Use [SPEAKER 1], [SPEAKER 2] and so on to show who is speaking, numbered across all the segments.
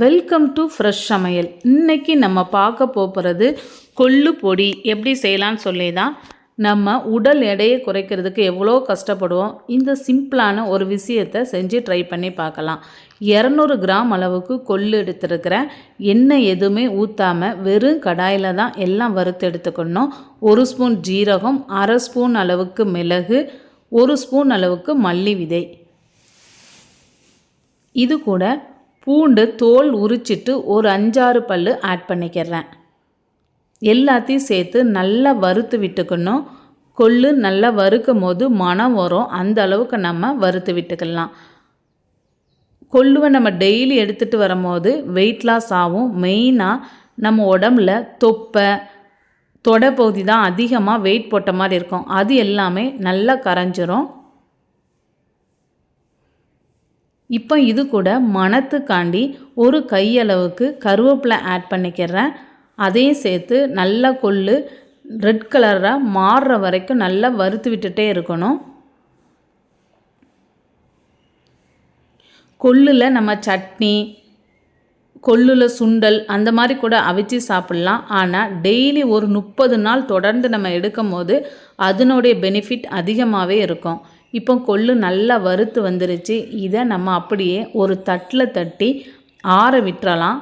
[SPEAKER 1] Welcome to fresh சமையல். இன்றைக்கி நம்ம பார்க்க போகிறது கொள்ளு பொடி. எப்படி செய்யலான்னு சொல்லி தான் நம்ம உடல் எடையை குறைக்கிறதுக்கு எவ்வளோ கஷ்டப்படுவோம். இந்த சிம்பிளான ஒரு விஷயத்தை செஞ்சு ட்ரை பண்ணி பார்க்கலாம். இரநூறு கிராம் அளவுக்கு கொள்ளு எடுத்துருக்கிறேன். எண்ணெய் எதுவுமே ஊற்றாமல் வெறும் கடாயில் தான் எல்லாம் வறுத்து எடுத்துக்கணும். ஒரு ஸ்பூன் ஜீரகம் அரை ஸ்பூன் அளவுக்கு மிளகு ஒரு ஸ்பூன் அளவுக்கு மல்லி விதை. இது கூட பூண்டு தோல் உரிச்சிட்டு ஒரு அஞ்சாறு பல் ஆட் பண்ணிக்கிறேன். எல்லாத்தையும் சேர்த்து நல்லா வறுத்து விட்டுக்கணும். கொள்ளு நல்லா வறுக்கும் போது மனம் வரும். அந்த அளவுக்கு நம்ம வறுத்து விட்டுக்கலாம். கொள்ளுவை நம்ம டெய்லி எடுத்துகிட்டு வரும்போது வெயிட் லாஸ் ஆகும். மெயினாக நம்ம உடம்புல தொப்பை தொடை பகுதி தான் அதிகமாக வெயிட் போட்ட மாதிரி இருக்கும். அது எல்லாமே நல்லா கரைஞ்சிரும். இப்போ இது கூட மணத்துக்காண்டி ஒரு கையளவுக்கு கருவேப்பிலை ஆட் பண்ணிக்கிறேன். அதையும் சேர்த்து நல்லா கொள்ளு ரெட் கலராக மாறுற வரைக்கும் நல்லா வறுத்து விட்டுட்டே இருக்கணும். கொள்ளில் நம்ம சட்னி கொள்ளில் சுண்டல் அந்த மாதிரி கூட அவிச்சு சாப்பிட்லாம். ஆனால் டெய்லி ஒரு முப்பது நாள் தொடர்ந்து நம்ம எடுக்கும் போது அதனுடைய பெனிஃபிட் அதிகமாகவே இருக்கும். இப்போ கொள்ளு நல்லா வறுத்து வந்துருச்சு. இதை நம்ம அப்படியே ஒரு தட்டில் தட்டி ஆற விட்டுறலாம்.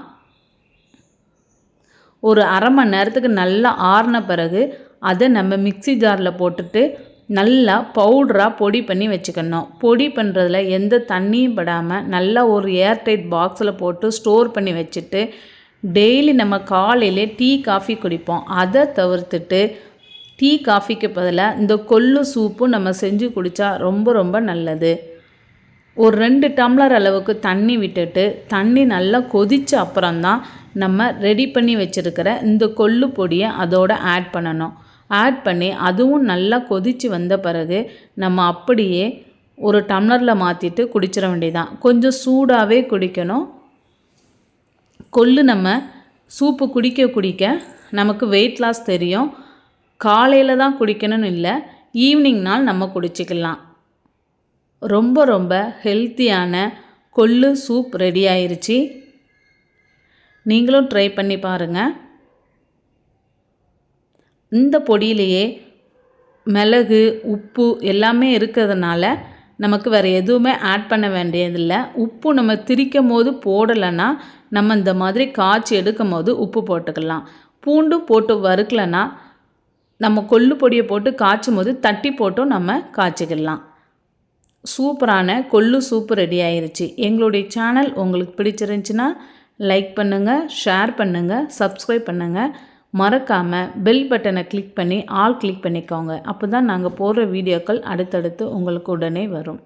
[SPEAKER 1] ஒரு அரை மணி நேரத்துக்கு நல்லா ஆறின பிறகு அதை நம்ம மிக்சி ஜாரில் போட்டுட்டு நல்லா பவுடராக பொடி பண்ணி வச்சுக்கணும். பொடி பண்ணுறதுல எந்த தண்ணியும் படாமல் நல்லா ஒரு ஏர்டைட் பாக்ஸில் போட்டு ஸ்டோர் பண்ணி வச்சுட்டு டெய்லி நம்ம காலையிலே டீ காஃபி குடிப்போம். அதை தவிர்த்துட்டு டீ காஃபிக்கு பதிலாக இந்த கொள்ளு சூப்பும் நம்ம செஞ்சு குடித்தா ரொம்ப ரொம்ப நல்லது. ஒரு ரெண்டு டம்ளர் அளவுக்கு தண்ணி விட்டுட்டு தண்ணி நல்லா கொதித்த அப்புறம்தான் நம்ம ரெடி பண்ணி வச்சுருக்கிற இந்த கொள்ளு பொடியை அதோடு ஆட் பண்ணணும். ஆட் பண்ணி அதுவும் நல்லா கொதித்து வந்த பிறகு நம்ம அப்படியே ஒரு டம்ளரில் மாற்றிட்டு குடிச்சிட வேண்டியதான் கொஞ்சம் சூடாகவே குடிக்கணும். கொள்ளு நம்ம சூப்பு குடிக்க குடிக்க நமக்கு வெயிட் லாஸ் தெரியும். காலையில் தான் குடிக்கணும்னு இல்லை ஈவினிங் நாள் நம்ம குடிச்சிக்கலாம். ரொம்ப ரொம்ப ஹெல்த்தியான கொள்ளு சூப் ரெடி ஆயிருச்சு. நீங்களும் ட்ரை பண்ணி பாருங்கள் இந்த பொடியிலேயே மிளகு உப்பு எல்லாமே இருக்கிறதுனால நமக்கு வேறு எதுவுமே ஆட் பண்ண வேண்டியதில்லை. உப்பு நம்ம திரிக்கும் போது போடலைன்னா நம்ம இந்த மாதிரி காய்ச்சி எடுக்கும் போது உப்பு போட்டுக்கலாம். பூண்டும் போட்டு வறுக்கலைன்னா நம்ம கொள்ளு பொடியை போட்டு காய்ச்சும் போது தட்டி போட்டும் நம்ம காய்ச்சிக்கலாம். சூப்பரான கொள்ளு சூப்பு ரெடி ஆயிருச்சு. எங்களுடைய சேனல் உங்களுக்கு பிடிச்சிருந்துச்சின்னா லைக் பண்ணுங்கள் ஷேர் பண்ணுங்கள் சப்ஸ்கிரைப் பண்ணுங்கள் மறக்காமல் பெல் பட்டனை கிளிக் பண்ணி ஆல் கிளிக் பண்ணிக்கோங்க. அப்போ தான் நாங்கள் போடுற வீடியோக்கள் அடுத்தடுத்து உங்களுக்கு உடனே வரும்.